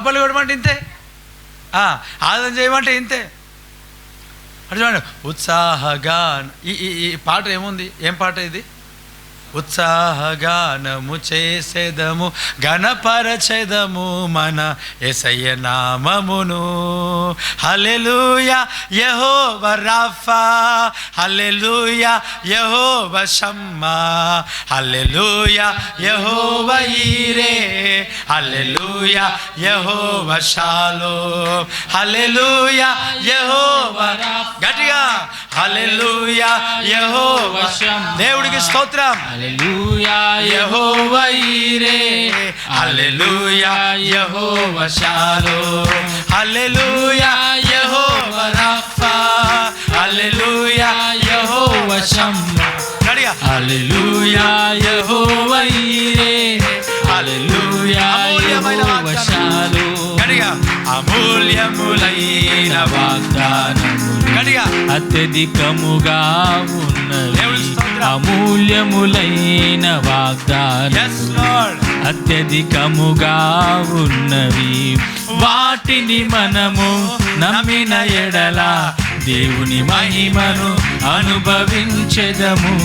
అప్పలు కొట్టమంటే ఇంతే. ఆ, ఆదం చేయమంటే ఇంతే. అంటే చూడండి ఉత్సాహగా ఈ ఈ పాట ఏముంది? ఏం పాట ఇది? ఉత్సాహగానము చేసేదము గణపరచెదము మన ఎసయ్య నామమును. హల్లెలూయా యహో రాఫా. హల్లెలూయా యహో వశమ్మ హల్లెలూయా యహో వైరే హల్లెలూయా యహో వశాలో హల్లెలూయా యహో గట్టిగా. హలెలుయ యహో వశం దేవుడికి స్తోత్రం. హల్లెలూయా యెహోవా ఈరే. హల్లెలూయా యెహోవ షాలో. హల్లెలూయా యెహోవ రాఫా. హల్లెలూయా యెహోవ షమ్మా. గట్టిగా హల్లెలూయా యెహోవా ఈరే. అమూల్యమైన యెహోవా. షాలో. అమూల్యములైన వాగ్దానములు. గట్టిగా అత్యధికముగా. అమూల్యములైన వాగ్దానం. అత్యధికముగా ఉన్నవి. వాటిని మనము నమ్మిన ఎడల దేవుని మహిమను అనుభవించెదము.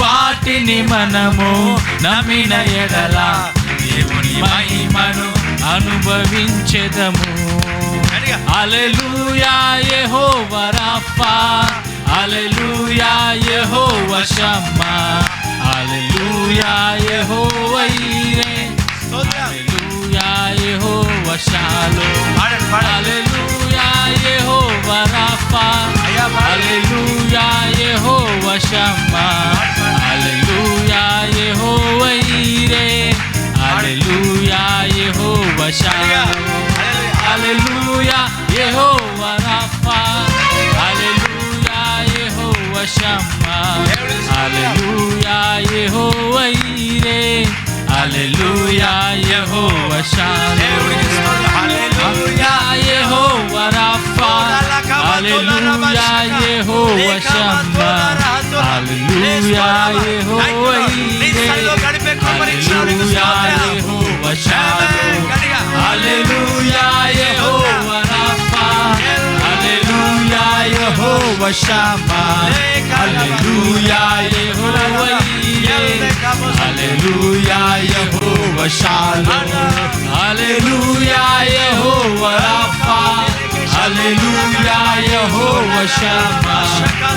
వాటిని మనము నమ్మిన ఎడల దేవుని మహిమను అనుభవించెదము. Alleluia Jehovah Rapha. Alleluia Jehovah Shammah alleluia Jehovah Jireh alleluia Jehovah Shalom పాడండి పాడండి alleluia Jehovah Rapha alleluia Jehovah Shammah గడిపే కృపరించినందుకు Hallelujah, Yehovah Shammah.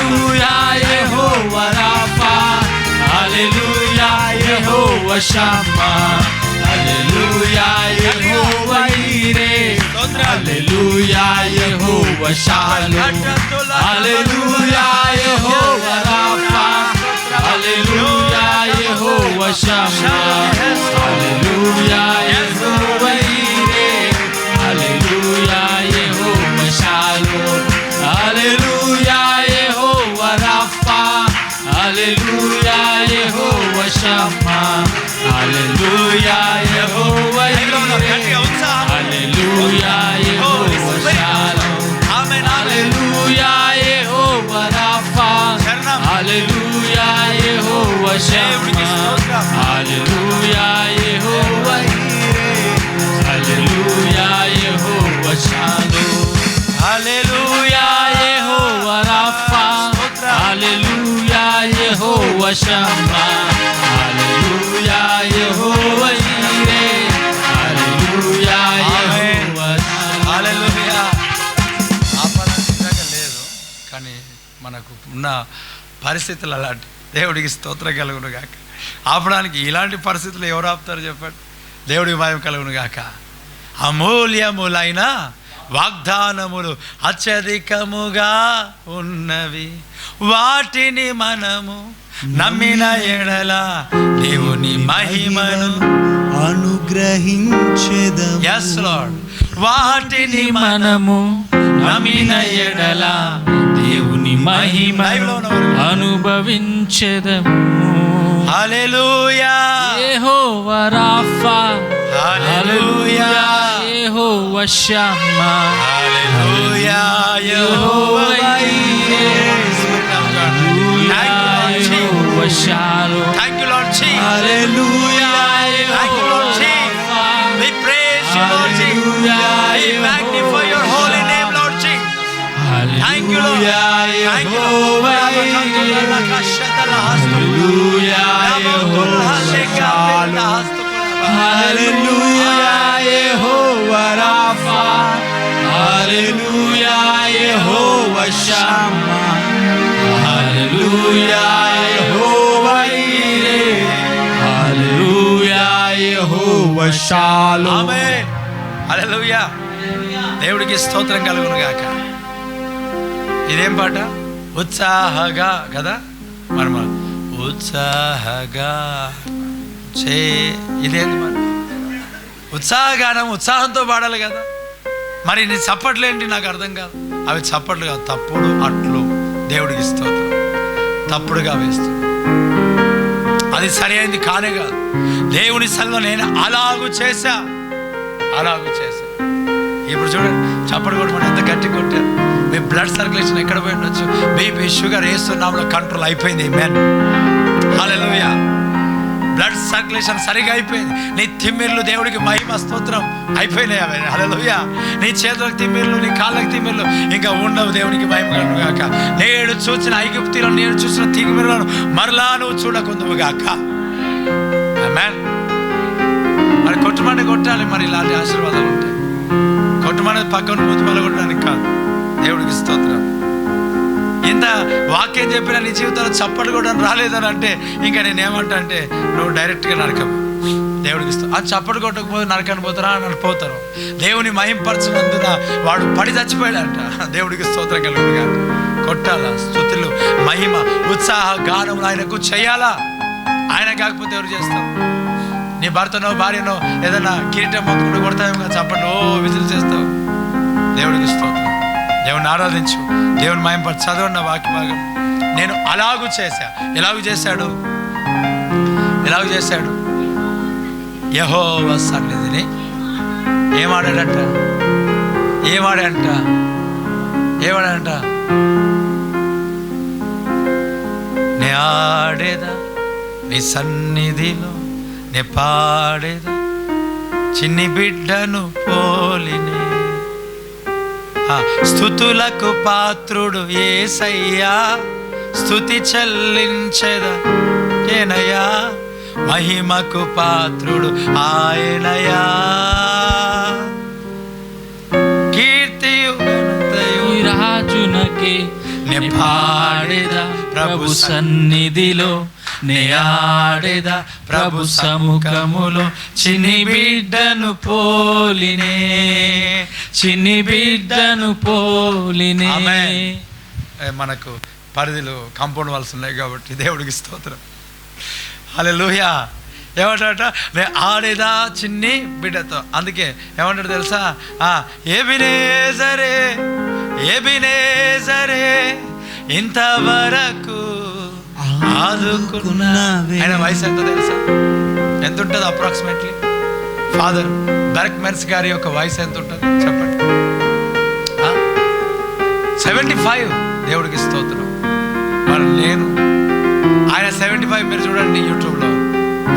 Hallelujah, Yehovah Rapha. Hallelujah, Yehovah Shammah. Hallelujah, Yehovah Nireh. Hallelujah, Yehovah Shalom. Hallelujah, Yehovah Rapha. Hallelujah, Yehovah Shammah. Hallelujah, Yehovah Nireh. Hallelujah, Yehovah Hallelujah, Yehovah. Hallelujah, Yehovah Shalom. Hallelujah, Yehovah Rapha. Hallelujah, Yehovah Shama. Hallelujah, Yehovah. Hallelujah, Yehovah Rapha. Hallelujah, Yehovah Shammah. ఉన్న పరిస్థితులు అలాంటి. దేవుడికి స్తోత్రం కలుగును గాక. ఆపడానికి ఇలాంటి పరిస్థితులు ఎవరు ఆపుతారు చెప్పండి? దేవుడికి భయం కలుగును గాక. అమూల్యములైన వాగ్దానములు అత్యధికముగా ఉన్నవి. వాటిని మనము నమ్మిన ఎడల దేవుని మహిమను లార్డ్ వాటిని మనం మనము నమ్మిన ఎడల దేవుని మహిమ. అనుభవించదము. Hallelujah. Jehovah Rapha. Hallelujah. Jehovah Shammah hallelujah. Jehovah Jehovah Shalom దేవుడికి స్తోత్రం కలుగును గాక. ఇదేం పాట? ఉత్సాహగా కదా? మరి ఉత్సాహగా చే ఇదేంది మరి? ఉత్సాహగానం ఉత్సాహంతో పాడాలి కదా. మరి నీ చప్పట్లు ఏంటి? నాకు అర్థం కాదు. అవి చప్పట్లు కాదు తప్పుడు అట్లు. దేవుడికి స్తోత్రం. తప్పుడుగా వేస్తుంది అది సరి అయింది కానే కాదు. దేవుని సల్లో నేను అలాగు చేశా. అలాగు చేశా. ఇప్పుడు చూడండి చప్పటి కొట్టుకుని ఎంత గట్టి కొట్టారు. మీ బ్లడ్ సర్క్యులేషన్ ఎక్కడ పోయి ఉండొచ్చు? బీపీ షుగర్ వేస్తున్నాంలో కంట్రోల్ అయిపోయింది. మెన్ హలో బ్లడ్ సర్క్యులేషన్ సరిగా అయిపోయింది. నీ తిమ్మిర్లు దేవుడికి మహిమ స్తోత్రం అయిపోయినాయి అవి హల్లెలూయా నీ చేతులకు తిమ్మిర్లు నీ కాళ్ళకి తిమ్మిర్లు ఇంకా ఉండవు దేవునికి మహిమ కలుగును గాక. నేడు చూసిన ఐగుప్తిలో నేను చూసిన తిమ్మిర్లను మరలా నువ్వు చూడకుందువు గాక. మరి కొట్టుమని కొట్టాలి మరి ఇలాంటి ఆశీర్వాదాలు ఉంటాయి కొట్టుమని పక్కన మూతి కొట్టడానికి కాదు. దేవుడికి స్తోత్రం. ఇంత వాక్యం చెప్పిన నీ జీవితంలో చప్పట్లు కూడా రాలేదని అంటే ఇంకా నేను ఏమంటా అంటే నువ్వు డైరెక్ట్గా నరకం. దేవుడికి ఇస్తావు. ఆ చప్పటి కొట్టకపోతే నరకని పోతారా? అని పోతారు. దేవుని మహింపరచినందున వాడు పడి చచ్చిపోయాడంట. దేవుడికి స్తోత్రం కలుగుగా కొట్టాలా? స్థుతులు మహిమ ఉత్సాహ గానం ఆయనకు చేయాలా? ఆయన కాకపోతే ఎవరు చేస్తాం నీ భర్తనో భార్యనో ఏదైనా కిరీటం పొందుకుంటూ కొడతావేమో చప్పటి ఓ విధులు చేస్తావు. దేవుడికి స్తోత్రం. దేవుని ఆరాధించు. దేవుని మయంపడి చదవండి వాక్య భాగం. నేను అలాగూ చేశా. ఎలాగూ చేశాడు? ఎలాగూ చేశాడు? యహోవ సన్నిధిని. ఏమాడాడంట? ఏమాడంట ఏమాడంట నే ఆడేదా? నీ సన్నిధిలో నే పాడేదా? చిన్ని బిడ్డను పోలినే స్థుతులకు పాత్రుడు ఏసయ్యా స్థుతి చెల్లించెద ఏనయ్యా మహిమకు పాత్రుడు ఆయనయా కీర్తియు రాజునకే ప్రభు సన్నిధిలో. నే ఆడేదా ప్రభు సముఖములో చిన్ని బిడ్డను పోలినే చిన్ని బిడ్డను పోలినే. మనకు పరిధిలో కాంపౌండ్ వాల్స్ ఉన్నాయి కాబట్టి దేవుడికి స్తోత్రం. అలా లూహ్యా ఏమంటాడట? నే ఆడేదా చిన్ని బిడ్డతో. అందుకే ఏమంటాడు తెలుసా? ఆ, ఏబినే సరే ఏబినే సరే ఇంతవరకు ఆదుకున్నావే. ఆయన వయసు ఎంత తెలుసా? ఎంత ఉంటుంది అప్రాక్సిమేట్లీ ఫాదర్ బెరక్ మెర్స్ గారి యొక్క వయసు ఎంత ఉంటుంది చెప్పండి. సెవెంటీ ఫైవ్ దేవుడికి స్తోత్రం. మరి నేను ఆయన సెవెంటీ ఫైవ్ మీరు చూడండి యూట్యూబ్లో.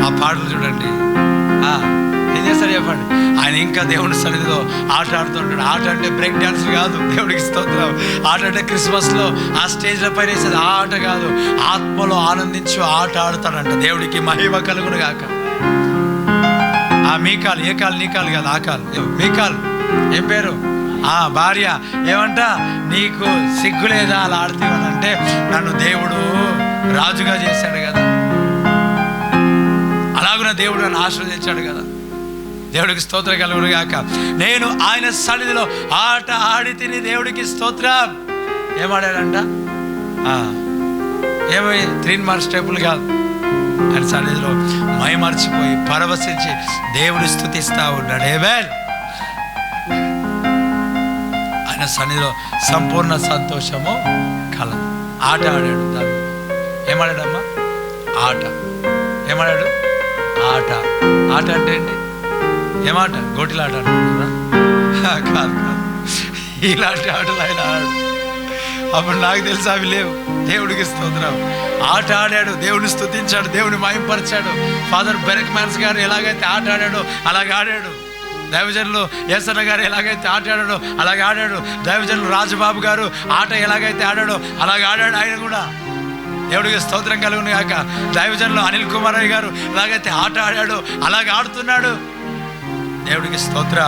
ఆ పాటలు చూడండి. ఆ, ఏం చేస్తాడు చెప్పండి? ఆయన ఇంకా దేవుని సన్నిధిలో ఆట ఆడుతుంటాడు. ఆట అంటే బ్రేక్ డ్యాన్స్ కాదు. దేవుడికి స్తోత్రం. ఆట అంటే క్రిస్మస్లో ఆ స్టేజ్ల పైన వేసేది. ఆ ఆట కాదు. ఆత్మలో ఆనందించు ఆట ఆడతాడంట. దేవుడికి మహిమ కలుగును కాక ఆ మీ కాలు ఏ కాలు? నీ కాలు కాదు. ఆ కాలు. ఏ- మీ కాలు. ఏం పేరు? ఆ భార్య. ఏమంట? నీకు సిగ్గు లేదా? అలా ఆడుతీవని నన్ను దేవుడు రాజుగా చేశాడు కదా. అలాగున దేవుడు నన్ను ఆశ్రదించాడు కదా. దేవుడికి స్తోత్రం కలుగును గాక నేను ఆయన సన్నిధిలో ఆట ఆడి తిని దేవుడికి స్తోత్రం. ఏమాడాడంట? ఆ, ఏమై త్రీ మార్క్స్ టేబుల్ కాదు. ఆయన సన్నిధిలో మైమర్చిపోయి పరవశించి దేవుని స్థుతిస్తా ఉన్నాడు. ఏమేన్ ఆయన సన్నిధిలో సంపూర్ణ సంతోషము కల. ఆట ఆడాడు దాన్ని. ఏమాడాడమ్మా? ఆట. ఏమాడాడు? ఆట. ఆట అంటే ఏంటి? ఏమాట? గోటిలాట కాదు? కాదు ఇలాంటి ఆటలు ఆయన ఆడాడు. అప్పుడు నాకు తెలుసు అవి లేవు. దేవుడికి స్తోత్రం. ఆట ఆడాడు దేవుని స్థుతించాడు దేవుని మాయంపరిచాడు. ఫాదర్ బెరక్ మ్యాన్స్ గారు ఎలాగైతే ఆట ఆడాడో అలాగ ఆడాడు. దైవజనులు ఎస్ఎన్ గారు ఎలాగైతే ఆట ఆడాడో అలాగ ఆడాడు. దైవజనులు రాజబాబు గారు ఆట ఎలాగైతే ఆడాడో అలాగ ఆడాడు ఆయన కూడా. దేవుడికి స్తోత్రం కలుగును కాక దైవజనులు అనిల్ కుమారయ్య గారు ఎలాగైతే ఆట ఆడాడో అలాగ ఆడుతున్నాడు. దేవుడికి స్తోత్ర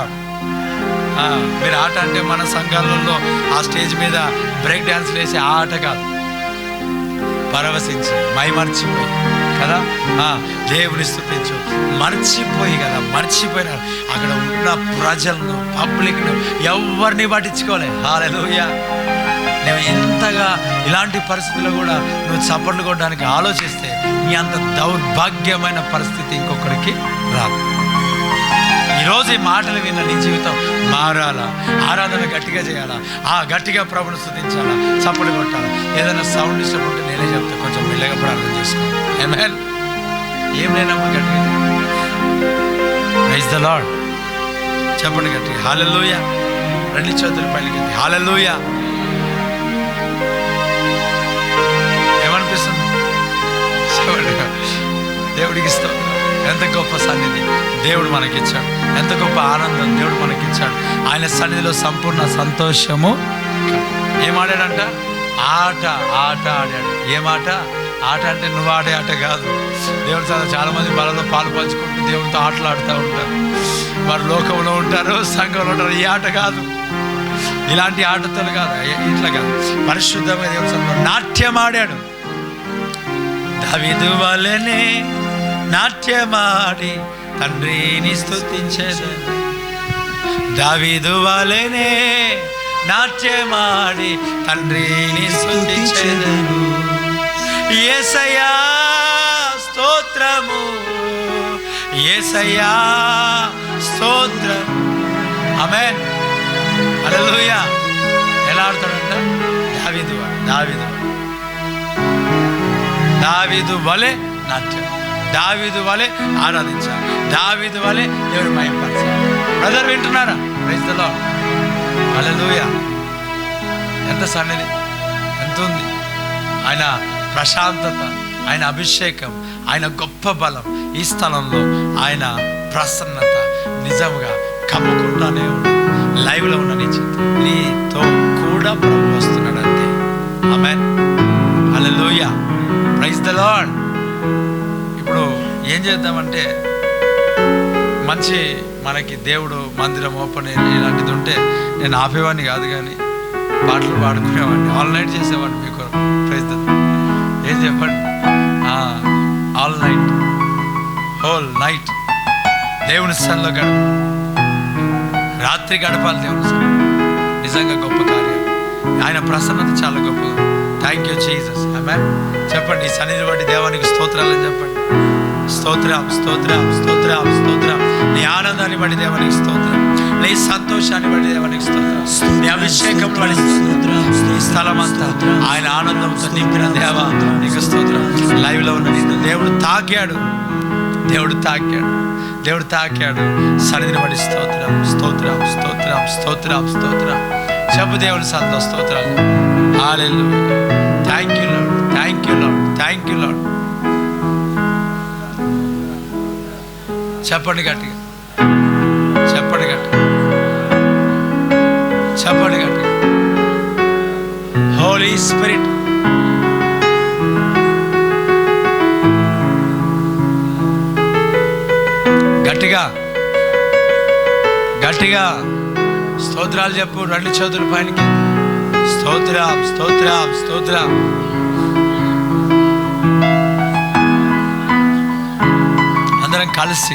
మీరు ఆట అంటే మన సంఘాలలో ఆ స్టేజ్ మీద బ్రేక్ డ్యాన్స్ వేసే ఆ ఆట కాదు. పరవశించి మై మర్చిపోయి కదా దేవుని స్థుతించు మర్చిపోయి కదా మర్చిపోయినారు అక్కడ ఉన్న ప్రజలను పబ్లిక్ను ఎవరిని పట్టించుకోలే. హాలూయ నేను ఎంతగా ఇలాంటి పరిస్థితుల్లో కూడా నువ్వు చప్పట్లు కొట్టడానికి ఆలోచిస్తే నీ అంత దౌర్భాగ్యమైన పరిస్థితి ఇంకొకరికి రాదు. ఈరోజు ఈ మాటలు విన్న నీ జీవితం మారాలా? ఆరాధన గట్టిగా చేయాలా? ఆ గట్టిగా ప్రభుని స్థుతించాలా చప్పట్లు కొట్టాలా? ఏదైనా సౌండ్ ఇష్టం ఉంటే నేనే చెప్తే. కొంచెం మెల్లగా ప్రార్థన చేసుకో. ఏమేన్ ఏం లేనమ్మా గట్టిగా? ప్రైజ్ ద లాడ్ చెప్పండి గట్టిగా. హాలలోయ రెండు చేతులు పైకి హాలలోయ ఏమనిపిస్తుంది? దేవుడికి ఇస్తాం ఎంత గొప్ప సన్నిధి దేవుడు మనకిచ్చాడు. ఎంత గొప్ప ఆనందం దేవుడు మనకిచ్చాడు. ఆయన సన్నిధిలో సంపూర్ణ సంతోషము ఏం ఆడాడంట? ఆట ఆట ఆడాడు. ఏమాట ఆట? ఆట అంటే నువ్వు ఆడే ఆట కాదు. దేవుడు చాలా చాలామంది బలలో పాలు పంచుకుంటూ దేవుడితో ఆటలాడుతూ ఉంటారు. వారు లోకంలో ఉంటారు సంఘంలో ఉంటారు. ఈ ఆట కాదు. ఇలాంటి ఆటతో కాదు. ఇట్లా కాదు. పరిశుద్ధమైన దేవుడు నాట్యం ఆడాడు. దావిదు వలనే నాట్యమాడి తండ్రిని స్థుతించేది దావిదు వలనే నాట్యమాడి తండ్రిని స్థుతించేదను ఏసయా స్తోత్రము ఏసయ్యా స్తోత్రము. ఆమె అలలుయా ఎలా ఆడతాడంట? దావిదు దావిదు దావిదు వలె నాట్యం. దావీదు వలె ఆరాధించాలి. దావీదు వలె దేవుని మయంపరచాలి బ్రదర్ వింటున్నారా? రైతులో అలలుయ ఎంత సన్నిధి ఎంత ఉంది. ఆయన ప్రశాంతత ఆయన అభిషేకం ఆయన గొప్ప బలం ఈ స్థలంలో ఆయన ప్రసన్నత నిజంగా కమ్ముకుంటానే ఉంది. లైవ్లో ఉన్న నీ చిత్తం నీతో కూడా ప్రభు వస్తున్నాడు అంతే ఆమె హల్లెలూయ ప్రైజ్ ద లార్డ్ ఏం చేద్దామంటే మంచి మనకి దేవుడు మందిరం ఓపెన్ ఇలాంటిది ఉంటే నేను ఆపేవాడిని కాదు కానీ పాటలు పాడుకునేవాడిని. ఆల్ నైట్ చేసేవాడిని మీకు ప్రైజ్ ఏం చెప్పండి? ఆల్ నైట్ హోల్ నైట్ దేవుని స్థలంలో గడప రాత్రి గడపాలి దేవుని స్థలం నిజంగా గొప్ప కార్యం. ఆయన ప్రసన్నత చాలా గొప్పగా థ్యాంక్ యూ జీసస్ చెప్పండి సన్నిధి బట్టి దేవానికి స్తోత్రాలని చెప్పండి. స్తోత్రం స్తోత్రం స్తోత్రం స్తోత్రం నీ ఆనందాన్ని బట్టి దేవానికి స్తోత్రం. నీ సంతోషాన్ని బట్టి దేవానికి స్తోత్రం. నీ అభిషేకం బట్టి స్తోత్రం. ఈ స్థలం అంతా ఆయన ఆనందంతో నింపిన దేవ నీకు స్తోత్రం. లైవ్లో ఉన్న నిన్ను దేవుడు తాకాడు. దేవుడు తాకాడు. దేవుడు తాకాడు. సరిదిన బట్టి స్తోత్రం స్తోత్రం స్తోత్రం స్తోత్రం స్తోత్రం. చెప్పు దేవుని సంతో స్తోత్రాలు. Thank you Lord thank you Lord thank you Lord చెప్పండి గట్టిగా. చెప్పండి గట్టిగా. చెప్పండి గట్టిగా. హోలీ స్పిరిట్ గట్టిగా. గట్టిగా. స్తోత్రాలు చెప్పు రెండు చేతుల పైనకి. స్తోత్రం స్తోత్రం స్తోత్రం. అందరం కలిసి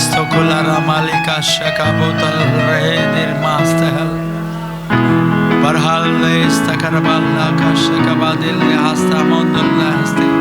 Stokulara Malika Shakabutal Redir Mastahel Barhal Leista Karaballa Kashakabadil Hasta Mondul Hasti